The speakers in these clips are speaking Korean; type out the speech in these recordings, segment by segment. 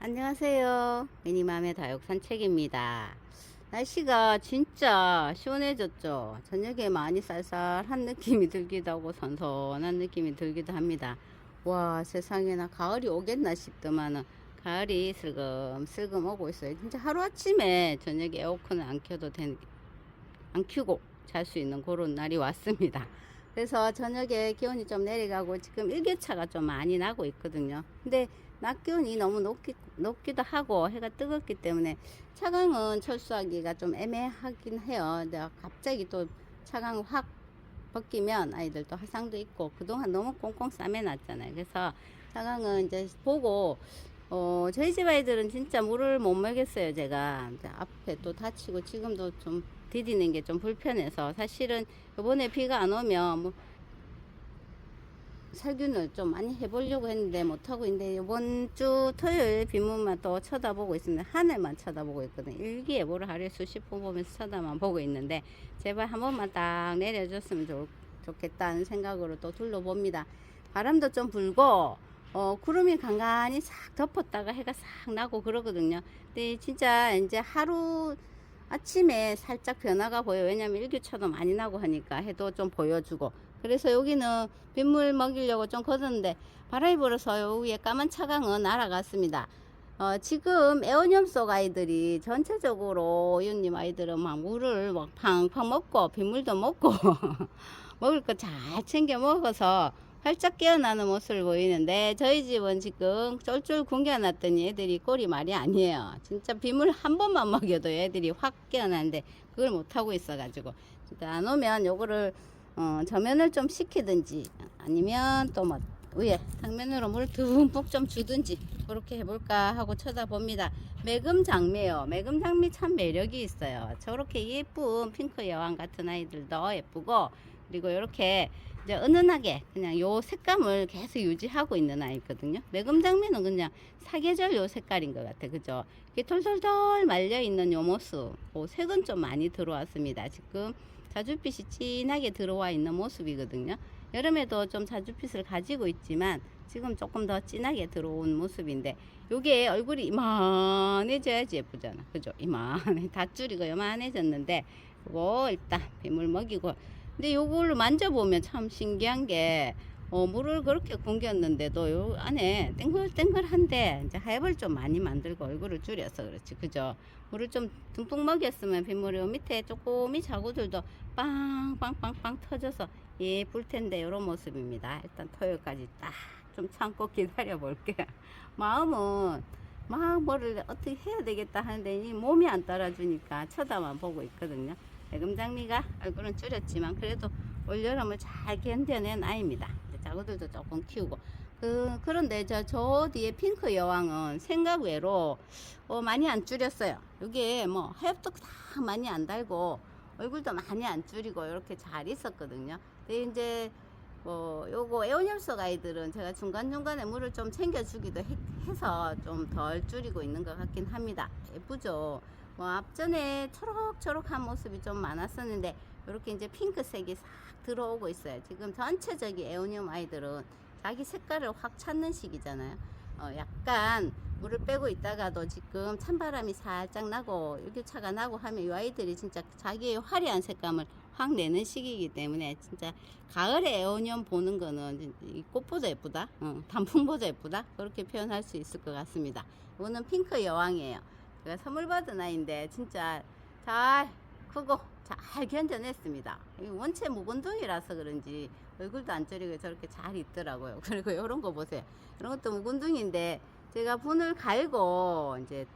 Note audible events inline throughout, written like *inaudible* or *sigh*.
안녕하세요. 미니맘의 다육 산책입니다. 날씨가 진짜 시원해졌죠. 저녁에 많이 쌀쌀한 느낌이 들기도 하고 선선한 느낌이 들기도 합니다. 와 세상에나 가을이 오겠나 싶더만은 가을이 슬금슬금 오고 있어요. 진짜 하루아침에 저녁에 에어컨을 안 켜도 된, 안 켜고 잘 수 있는 그런 날이 왔습니다. 그래서 저녁에 기온이 좀 내려가고 지금 일교차가 좀 많이 나고 있거든요. 근데 낮 기온이 너무 높기, 높기도 하고 해가 뜨겁기 때문에 차광은 철수하기가 좀 애매하긴 해요. 근데 갑자기 또 차광 확 벗기면 아이들도 화상도 있고 그동안 너무 꽁꽁 싸매놨잖아요. 그래서 차광은 이제 보고 어, 저희 집 아이들은 진짜 물을 못 먹였어요, 제가. 이제 앞에 또 다치고 지금도 좀 디디는 게 좀 불편해서 사실은 이번에 비가 안 오면 뭐 살균을 좀 많이 해보려고 했는데 못하고 있는데 이번 주 토요일 빗물만 또 쳐다보고 있습니다. 하늘만 쳐다보고 있거든요. 일기예보를 하루에 수십 분 보면서 쳐다만 보고 있는데 제발 한 번만 딱 내려줬으면 좋, 좋겠다는 생각으로 또 둘러봅니다. 바람도 좀 불고 어, 구름이 간간히 싹 덮었다가 해가 싹 나고 그러거든요. 근데 진짜 이제 하루 아침에 살짝 변화가 보여요. 왜냐면 일교차도 많이 나고 하니까 해도 좀 보여주고. 그래서 여기는 빗물 먹이려고 좀 걷었는데 바람이 불어서 요 위에 까만 차강은 날아갔습니다. 어, 지금 에어늄 속 아이들이 전체적으로 이웃님 아이들은 막 물을 막 팡팡 먹고 빗물도 먹고 *laughs* 먹을 거 잘 챙겨 먹어서 활짝 깨어나는 모습을 보이는데 저희 집은 지금 쫄쫄 굶겨놨더니 애들이 꼴이 말이 아니에요. 진짜 빗물 한 번만 먹여도 애들이 확 깨어나는데 그걸 못하고 있어가지고 안 오면 요거를 어, 저면을 좀 시키든지 아니면 또 뭐 위에 당면으로 물 듬뿍 좀 주든지 그렇게 해볼까 하고 쳐다봅니다. 매금 장미요. 매금 장미 참 매력이 있어요. 저렇게 예쁜 핑크 여왕 같은 아이들도 예쁘고 그리고 이렇게 이제 은은하게 그냥 요 색감을 계속 유지하고 있는 아이거든요. 매금 장미는 그냥 사계절 요 색깔인 것 같아. 그죠? 이게 털털털 말려 있는 요 모습. 그 색은 좀 많이 들어왔습니다. 지금 자주빛이 진하게 들어와 있는 모습이거든요. 여름에도 좀 자주빛을 가지고 있지만 지금 조금 더 진하게 들어온 모습인데 요게 얼굴이 이만해져야지 예쁘잖아. 그죠? 이만해. *laughs* 다 줄이고 요만해졌는데 요거 일단 빗물 먹이고 근데 요걸로 만져보면 참 신기한 게 어, 물을 그렇게 굶겼는데도 요 안에 땡글땡글한데 이제 하엽을 좀 많이 만들고 얼굴을 줄여서 그렇지. 그죠? 물을 좀 듬뿍 먹였으면 빗물이 요 밑에 조금이 자구들도 빵빵빵빵 터져서 예쁠 텐데 요런 모습입니다. 일단 토요일까지 딱 좀 참고 기다려 볼게요. *laughs* 마음은 막 뭐를 어떻게 해야 되겠다 하는데 이 몸이 안 따라주니까 쳐다만 보고 있거든요 애금장미가 얼굴은 줄였지만 그래도 올여름을 잘 견뎌낸 아이입니다. 자구들도 조금 키우고 그 그런데 저, 저 뒤에 핑크 여왕은 생각 외로 어, 많이 안 줄였어요. 이게 뭐 하엽도 다 많이 안 달고 얼굴도 많이 안 줄이고 이렇게 잘 있었거든요. 근데 이제 뭐 요거 에오늄석 아이들은 제가 중간중간에 물을 좀 챙겨주기도 해, 해서 좀 덜 줄이고 있는 것 같긴 합니다. 예쁘죠? 뭐 앞전에 초록초록한 모습이 좀 많았었는데 이렇게 이제 핑크색이 싹 들어오고 있어요. 지금 전체적인 에오늄 아이들은 자기 색깔을 확 찾는 시기잖아요. 어, 약간 물을 빼고 있다가도 지금 찬바람이 살짝 나고 일교차가 나고 하면 이 아이들이 진짜 자기의 화려한 색감을 확 내는 시기이기 때문에 진짜 가을에 에오늄 보는 거는 이 꽃보다 예쁘다, 어, 단풍보다 예쁘다 그렇게 표현할 수 있을 것 같습니다. 이거는 핑크 여왕이에요. 제가 선물 받은 아이인데 진짜 잘 크고 잘 견뎌냈습니다. 이 원체 묵은둥이라서 그런지 얼굴도 안 줄이고 저렇게 잘 있더라고요. *laughs* 그리고 이런 거 보세요. 이런 것도 묵은둥인데 제가 분을 갈고 이제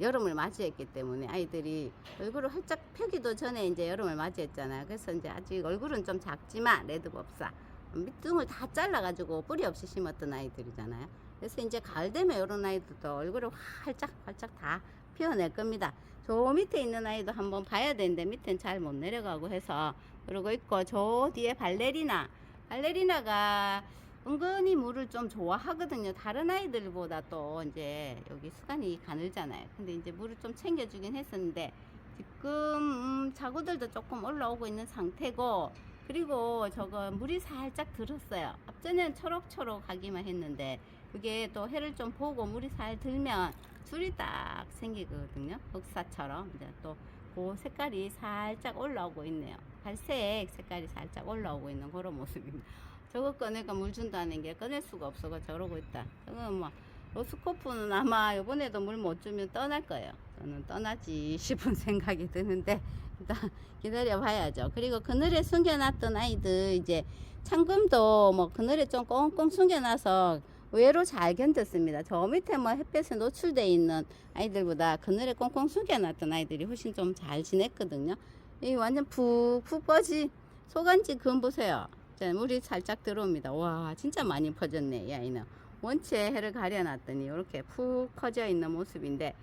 여름을 맞이했기 때문에 아이들이 얼굴을 활짝 펴기도 전에 이제 여름을 맞이했잖아요. 그래서 이제 아직 얼굴은 좀 작지만 레드법사 밑둥을 다 잘라가지고 뿌리 없이 심었던 아이들이잖아요. 그래서 이제 가을 되면 이런 아이들도 얼굴을 활짝 활짝 다 피워낼 겁니다. 저 밑에 있는 아이도 한번 봐야 되는데 밑엔 잘 못 내려가고 해서 그러고 있고 저 뒤에 발레리나 발레리나가 은근히 물을 좀 좋아하거든요. 다른 아이들보다 또 이제 여기 수간이 가늘잖아요. 근데 이제 물을 좀 챙겨주긴 했었는데 지금 음, 자구들도 조금 올라오고 있는 상태고 그리고 저거 물이 살짝 들었어요. 앞전에는 초록초록 하기만 했는데 그게 또 해를 좀 보고 물이 살 들면 줄이 딱 생기거든요. 흑사처럼 이제 또 그 색깔이 살짝 올라오고 있네요. 갈색 색깔이 살짝 올라오고 있는 그런 모습입니다. *laughs* 저거 꺼내가 물 준다는 게 꺼낼 수가 없어서 저러고 있다. 저거 뭐 로스코프는 아마 이번에도 물 못 주면 떠날 거예요. 저는 떠나지 *laughs* 싶은 생각이 드는데 일단 기다려 봐야죠. 그리고 그늘에 숨겨놨던 아이들 이제 참금도 뭐 그늘에 좀 꽁꽁 숨겨놔서 의외로 잘 견뎠습니다. 저 밑에 뭐 햇볕에 노출돼 있는 아이들보다 그늘에 꽁꽁 숨겨놨던 아이들이 훨씬 좀 잘 지냈거든요. 이 완전 푹푹 뻗지 소간지 금 보세요. 자, 물이 살짝 들어옵니다. 와 진짜 많이 퍼졌네 이 아이는. 원체 해를 가려놨더니 이렇게 푹 퍼져 있는 모습인데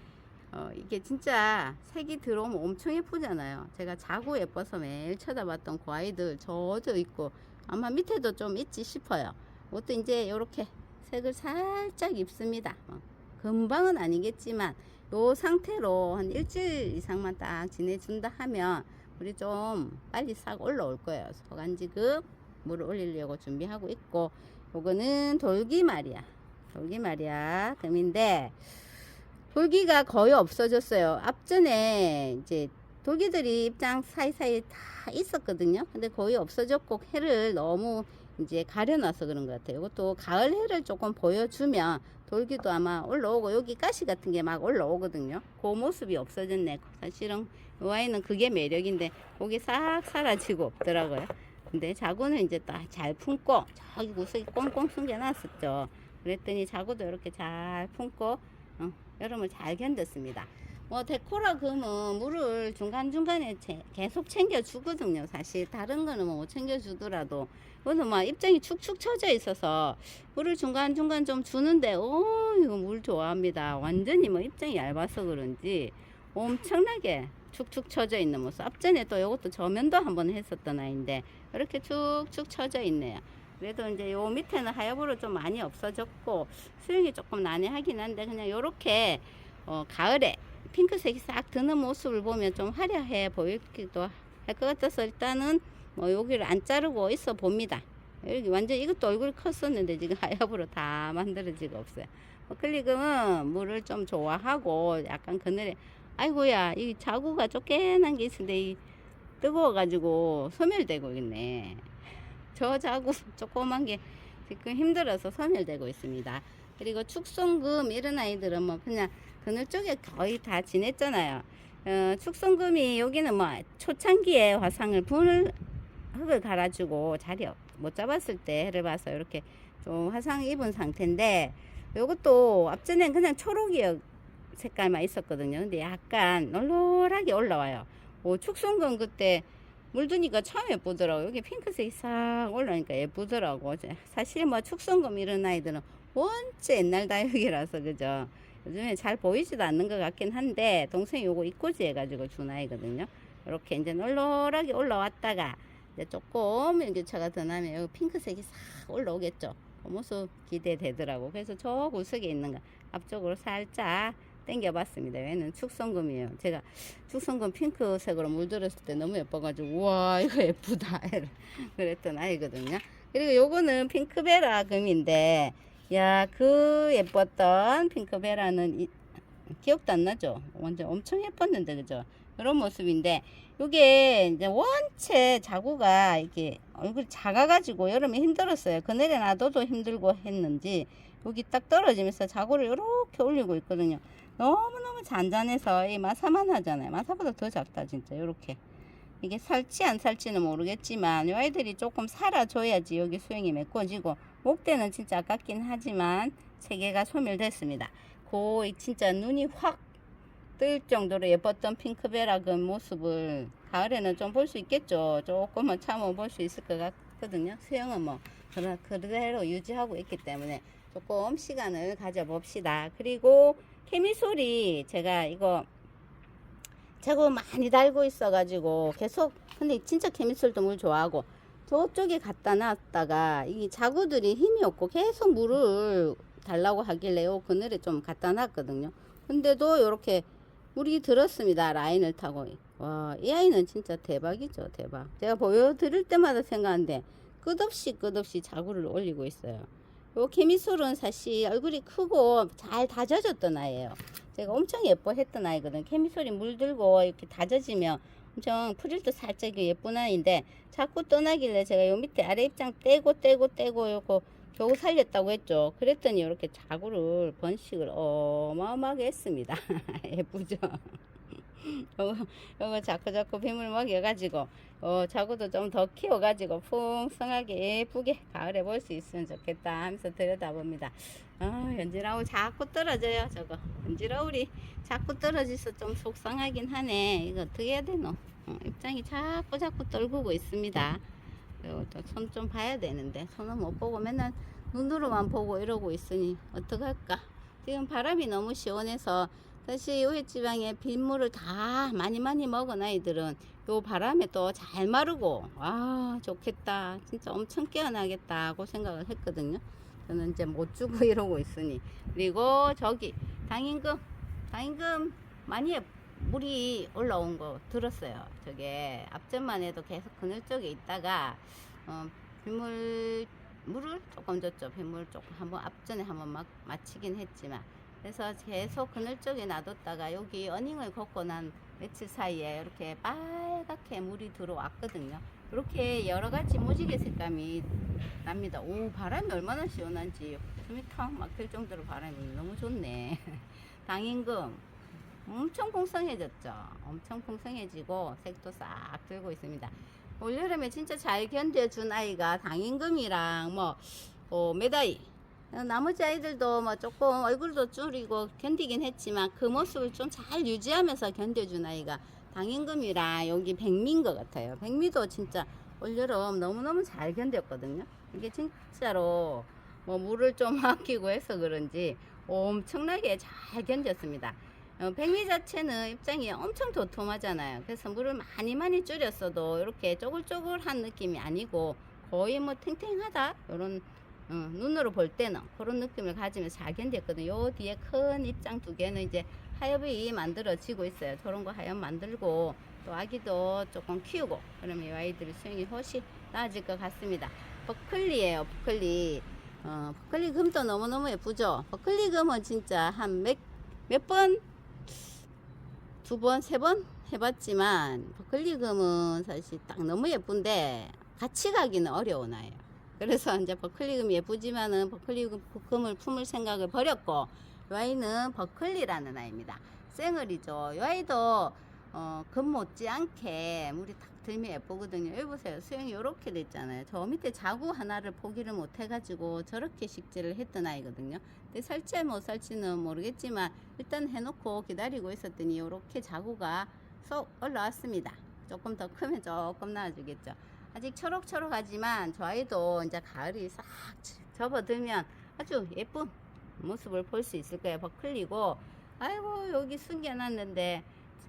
어, 이게 진짜 색이 들어오면 엄청 예쁘잖아요. 제가 자고 예뻐서 매일 쳐다봤던 그 아이들 저도 있고 아마 밑에도 좀 있지 싶어요. 이것도 이제 이렇게 색을 살짝 입습니다. 어, 금방은 아니겠지만 요 상태로 한 일주일 이상만 딱 지내준다 하면 우리 좀 빨리 싹 올라올 거예요. 소간지급 물을 올리려고 준비하고 있고 요거는 돌기 말이야. 돌기 말이야. 금인데 돌기가 거의 없어졌어요. 앞전에 이제 돌기들이 입장 사이사이 다 있었거든요. 근데 거의 없어졌고 해를 너무 이제 가려놔서 그런 것 같아요. 이것도 가을 해를 조금 보여주면 돌기도 아마 올라오고 여기 가시 같은 게 막 올라오거든요. 그 모습이 없어졌네. 사실은 이 아이는 그게 매력인데 거기 싹 사라지고 없더라고요. 근데 자구는 이제 딱 잘 품고 저기 구석에 꽁꽁 숨겨놨었죠. 그랬더니 자구도 이렇게 잘 품고 어, 여름을 잘 견뎠습니다. 뭐 데코라 금은 물을 중간중간에 제- 계속 챙겨주거든요. 사실 다른 거는 뭐못 챙겨주더라도 이거는 막 입장이 축축 처져 있어서 물을 중간중간 좀 주는데 오 이거 물 좋아합니다. 완전히 뭐 입장이 얇아서 그런지 엄청나게 축축 처져 있는 모습. 앞전에 또 이것도 저면도 한번 했었던 아이인데 이렇게 축축 처져 있네요. 그래도 이제 요 밑에는 하엽으로 좀 많이 없어졌고 수영이 조금 난해하긴 한데 그냥 요렇게 어, 가을에 핑크색이 싹 드는 모습을 보면 좀 화려해 보이기도 할 것 같아서 일단은 뭐 여기를 안 자르고 있어 봅니다. 여기 완전 이것도 얼굴이 컸었는데 지금 *laughs* 하엽으로 다 만들어지고 없어요. 뭐 클리금은 물을 좀 좋아하고 약간 그늘에 아이고야 이 자구가 쪼개난 게 있는데 이 뜨거워가지고 소멸되고 있네. 저 자구 *laughs* 조그만 게 지금 힘들어서 소멸되고 있습니다. 그리고 축성금 이런 아이들은 뭐 그냥 그늘 쪽에 거의 다 지냈잖아요. 어, 축성금이 여기는 뭐 초창기에 화상을 분을 흙을 갈아주고 자리 없- 못 잡았을 때 해를 봐서 이렇게 좀 화상 입은 상태인데 요것도 앞전엔 그냥 초록이 색깔만 있었거든요. 근데 약간 널널하게 올라와요. 오, 축성금 그때 물드니까 참 예쁘더라고. 여기 핑크색이 싹 올라오니까 예쁘더라고. 사실 뭐 축성금 이런 아이들은 원체 옛날 다육이라서 그죠. 요즘에 잘 보이지도 않는 것 같긴 한데 동생이 요거 이꼬지 해가지고 준 아이거든요. 이렇게 이제 널널하게 올라왔다가 이제 조금 일교차가 더 나면 여기 핑크색이 싹 올라오겠죠. 그 모습 기대되더라고. 그래서 저 구석에 있는 거 앞쪽으로 살짝 당겨봤습니다. 얘는 축성금이에요. 제가 축성금 핑크색으로 물들었을 때 너무 예뻐가지고 우와 이거 예쁘다 *laughs* 그랬던 아이거든요. 그리고 요거는 핑크베라 금인데 야 그 예뻤던 핑크베라는 이- 기억도 안 나죠? 완전 엄청 예뻤는데 그죠? 이런 모습인데 요게 이제 원체 자구가 이렇게 얼굴이 작아가지고 여름에 힘들었어요. 그늘에 놔둬도 힘들고 했는지 여기 딱 떨어지면서 자구를 이렇게 올리고 있거든요. 너무너무 잔잔해서 이 마사만 하잖아요. 마사보다 더 작다 진짜 이렇게 이게 살지 안 살지는 모르겠지만 이 아이들이 조금 살아줘야지 여기 수영이 메꿔지고 목대는 진짜 아깝긴 하지만 세 개가 소멸됐습니다. 그 진짜 눈이 확 뜰 정도로 예뻤던 핑크베라 그 모습을 가을에는 좀 볼 수 있겠죠. 조금만 참아 볼 수 있을 것 같거든요. 수영은 뭐 그러- 그대로 유지하고 있기 때문에 조금 시간을 가져봅시다. 그리고 케미솔이 제가 이거 제가 많이 달고 있어가지고 계속 근데 진짜 케미솔도 물 좋아하고 저쪽에 갖다 놨다가 이 자구들이 힘이 없고 계속 물을 달라고 하길래 요 그늘에 좀 갖다 놨거든요. 근데도 이렇게 물이 들었습니다. 라인을 타고. 와, 이 아이는 진짜 대박이죠. 대박. 제가 보여드릴 때마다 생각하는데 끝없이 끝없이 자구를 올리고 있어요. 요 케미솔은 사실 얼굴이 크고 잘 다져졌던 아이예요. 제가 엄청 예뻐했던 아이거든. 케미솔이 물들고 이렇게 다져지면 엄청 프릴도 살짝 예쁜 아이인데 자꾸 떠나길래 제가 요 밑에 아래 입장 떼고 떼고 떼고 요거 겨우 살렸다고 했죠. 그랬더니 이렇게 자구를 번식을 어마어마하게 했습니다. *laughs* 예쁘죠? *laughs* 요거, 요거 자꾸 자꾸 빗물 먹여가지고 어, 자구도 좀 더 키워가지고 풍성하게 예쁘게 가을에 볼 수 있으면 좋겠다 하면서 들여다봅니다. 아, 연지라울 자꾸 떨어져요, 저거. 연지라울이 자꾸 떨어져서 좀 속상하긴 하네. 이거 어떻게 해야 되노? 어, 입장이 자꾸 자꾸 떨구고 있습니다. 손 좀 봐야 되는데 손은 못 보고 맨날 눈으로만 보고 이러고 있으니 어떡할까? 지금 바람이 너무 시원해서 사실 요해지방에 빗물을 다 많이 많이 먹은 아이들은 요 바람에 또 잘 마르고 와 좋겠다. 진짜 엄청 깨어나겠다고 생각을 했거든요. 저는 이제 못 주고 *laughs* 이러고 있으니. 그리고 저기 당임금 당임금 많이 물이 올라온 거 들었어요. 저게 앞전만 해도 계속 그늘 쪽에 있다가 어, 빗물 물을 조금 줬죠. 빗물 조금 한번 앞전에 한번 막 마치긴 했지만 그래서 계속 그늘 쪽에 놔뒀다가 여기 어닝을 걷고 난 며칠 사이에 이렇게 빨갛게 물이 들어왔거든요. 이렇게 여러 가지 무지개 색감이 납니다. 오, 바람이 얼마나 시원한지 숨이 턱 막힐 정도로 바람이 너무 좋네. *laughs* 당임금 엄청 풍성해졌죠. 엄청 풍성해지고 색도 싹 들고 있습니다. 올여름에 진짜 잘 견뎌준 아이가 당임금이랑 뭐, 어, 메다이 어, 나머지 아이들도 뭐 조금 얼굴도 줄이고 견디긴 했지만 그 모습을 좀 잘 유지하면서 견뎌준 아이가 당임금이랑 여기 백미인 것 같아요. 백미도 진짜 올여름 너무너무 잘 견뎠거든요. 이게 진짜로 뭐 물을 좀 *laughs* 아끼고 해서 그런지 엄청나게 잘 견뎠습니다. 어, 백미 자체는 입장이 엄청 도톰하잖아요. 그래서 물을 많이 많이 줄였어도 이렇게 쪼글쪼글한 느낌이 아니고 거의 뭐 탱탱하다 이런 어, 눈으로 볼 때는 그런 느낌을 가지면서 잘 견뎠거든요. 요 뒤에 큰 입장 두 개는 이제 하엽이 만들어지고 있어요. 저런 거 하엽 만들고 또 아기도 조금 키우고 그러면 이 아이들이 수영이 훨씬 나아질 것 같습니다. 버클리예요. 버클리. 어, 버클리 금도 너무너무 예쁘죠. 버클리 금은 진짜 한 몇 몇 번, 두 번, 세 번 해봤지만 버클리 금은 사실 딱 너무 예쁜데 같이 가기는 어려운 아이예요. 그래서 이제 버클리금 예쁘지만은 버클리금을 품을 생각을 버렸고 이 아이는 버클리라는 아이입니다. 생얼이죠. 이 아이도 어, 금 못지않게 물이 탁 들면 예쁘거든요. 여기 보세요. 수영이 이렇게 돼 있잖아요. 저 밑에 자구 하나를 포기를 못 해가지고 저렇게 식재를 했던 아이거든요. 근데 살지 못 살지는 모르겠지만 일단 해놓고 기다리고 있었더니 이렇게 자구가 쏙 올라왔습니다. 조금 더 크면 조금 나아지겠죠. 아직 초록초록하지만 저 아이도 이제 가을이 싹 접어들면 아주 예쁜 모습을 볼 수 있을 거예요. 버클리고 아이고 여기 숨겨놨는데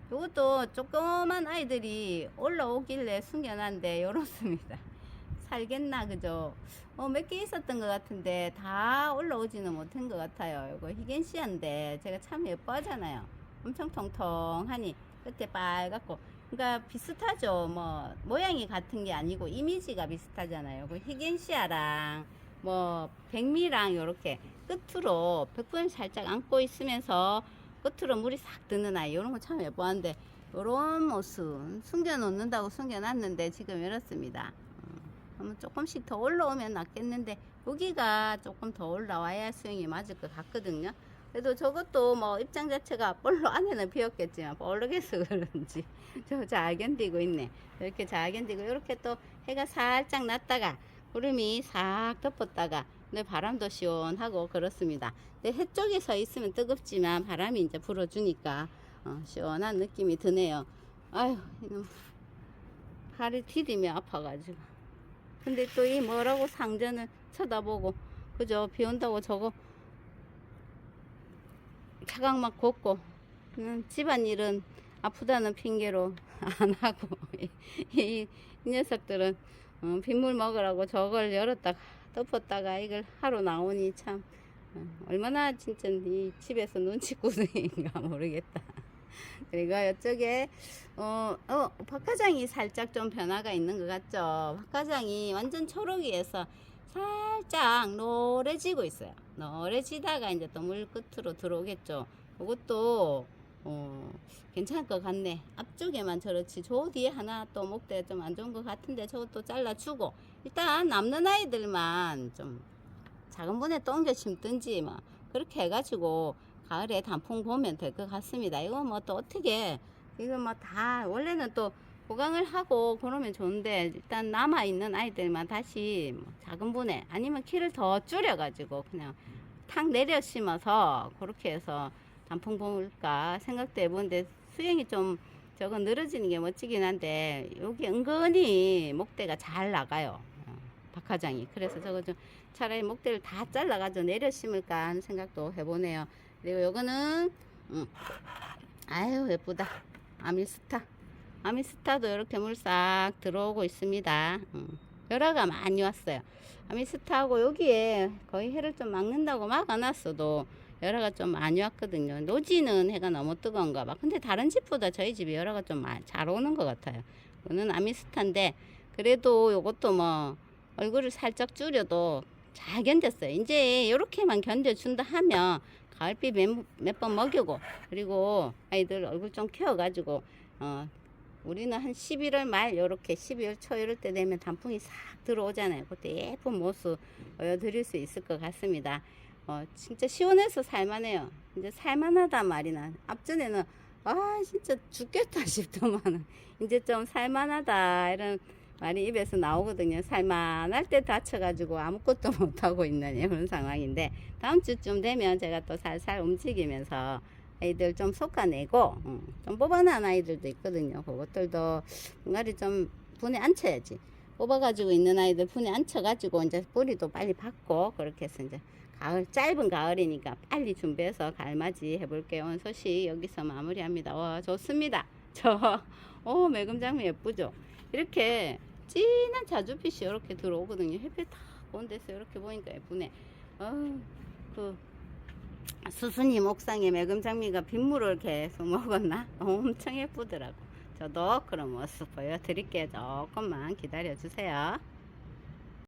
이것도 조그만 아이들이 올라오길래 숨겨놨는데 요렇습니다. *laughs* 살겠나 그죠? 어, 몇 개 있었던 것 같은데 다 올라오지는 못한 것 같아요. 이거 희겐시아인데 제가 참 예뻐하잖아요. 엄청 통통하니 끝에 빨갛고 그러니까 비슷하죠. 뭐 모양이 같은 게 아니고 이미지가 비슷하잖아요. 그 희겐시아랑 뭐 백미랑 이렇게 끝으로 백분 살짝 안고 있으면서 끝으로 물이 싹 드는 아이 이런 거 참 예뻐한데 이런 모습 숨겨 놓는다고 숨겨 놨는데 지금 이렇습니다. 음, 한번 조금씩 더 올라오면 낫겠는데 여기가 조금 더 올라와야 수영이 맞을 것 같거든요. 그래도 저것도 뭐 입장 자체가 볼로 안에는 비었겠지만 볼록해서 그런지 *laughs* 저 잘 견디고 있네. 이렇게 잘 견디고 이렇게 또 해가 살짝 났다가 구름이 싹 덮었다가 근데 바람도 시원하고 그렇습니다. 근데 해 쪽에 서 있으면 뜨겁지만 바람이 이제 불어주니까 어, 시원한 느낌이 드네요. 아유 이놈 팔이 디디면 아파가지고. 근데 또 이 뭐라고 상전을 쳐다보고 그죠 비 온다고 저거 차각 막 걷고 음, 집안일은 아프다는 핑계로 *laughs* 안 하고 이, 이, 이 녀석들은 어, 빗물 먹으라고 저걸 열었다 덮었다가 이걸 하러 나오니 참 어, 얼마나 진짜 이 집에서 눈치구덩인가 *laughs* 모르겠다 그리고 이쪽에 어, 어, 박하장이 살짝 좀 변화가 있는 것 같죠? 박하장이 완전 초록이에서 살짝 노래지고 있어요. 노래지다가 이제 또 물 끝으로 들어오겠죠. 이것도 어, 괜찮을 것 같네. 앞쪽에만 저렇지. 저 뒤에 하나 또 목대 좀 안 좋은 것 같은데 저것도 잘라주고 일단 남는 아이들만 좀 작은 분에 또 옮겨 심든지 뭐 그렇게 해가지고 가을에 단풍 보면 될 것 같습니다. 이거 뭐 또 어떻게 이거 뭐 다 원래는 또 보강을 하고 그러면 좋은데 일단 남아 있는 아이들만 다시 뭐 작은 분에 아니면 키를 더 줄여 가지고 그냥 탁 내려 심어서 그렇게 해서 단풍 볼까 생각도 해보는데 수영이 좀 저거 늘어지는 게 멋지긴 한데 여기 은근히 목대가 잘 나가요. 어, 박하장이. 그래서 저거 좀 차라리 목대를 다 잘라가지고 내려 심을까 하는 생각도 해보네요. 그리고 요거는 음, 아유 예쁘다. 아미스타. 아미스타도 이렇게 물 싹 들어오고 있습니다. 음, 열화가 많이 왔어요. 아미스타하고 여기에 거의 해를 좀 막는다고 막아놨어도 열화가 좀 많이 왔거든요. 노지는 해가 너무 뜨거운가 봐. 근데 다른 집보다 저희 집이 열화가 좀 잘 오는 것 같아요. 이거는 아미스타인데 그래도 요것도 뭐 얼굴을 살짝 줄여도 잘 견뎠어요. 이제 이렇게만 견뎌준다 하면 가을비 몇번 먹이고 그리고 아이들 얼굴 좀 키워가지고 어 우리는 한 11월 말 요렇게 12월 초 이럴 때 되면 단풍이 싹 들어오잖아요. 그때 예쁜 모습 보여드릴 수 있을 것 같습니다. 어 진짜 시원해서 살만해요. 이제 살만하단 말이나 앞전에는 아 진짜 죽겠다 *laughs* 싶더만 이제 좀 살만하다 이런 말이 입에서 나오거든요. 살만할 때 다쳐가지고 아무것도 *laughs* 못하고 있는 이런 상황인데 다음 주쯤 되면 제가 또 살살 움직이면서 아이들 좀 솎아내고 음, 좀 뽑아난 아이들도 있거든요. 그것들도 분갈이 좀 분에 앉혀야지. 뽑아가지고 있는 아이들 분에 앉혀가지고 이제 뿌리도 빨리 받고 그렇게 해서 이제 가을 짧은 가을이니까 빨리 준비해서 가을맞이 해볼게요. 오늘 소식 여기서 마무리합니다. 와 좋습니다. *laughs* 저 오, 매금장미 예쁘죠? 이렇게 진한 자주빛이 이렇게 들어오거든요. 햇빛 탁 온 데서 이렇게 보니까 예쁘네. 어, 그 수순이 옥상에 매금장미가 빗물을 계속 먹었나? *laughs* 엄청 예쁘더라고. 저도 그런 모습 보여드릴게요. 조금만 기다려 주세요.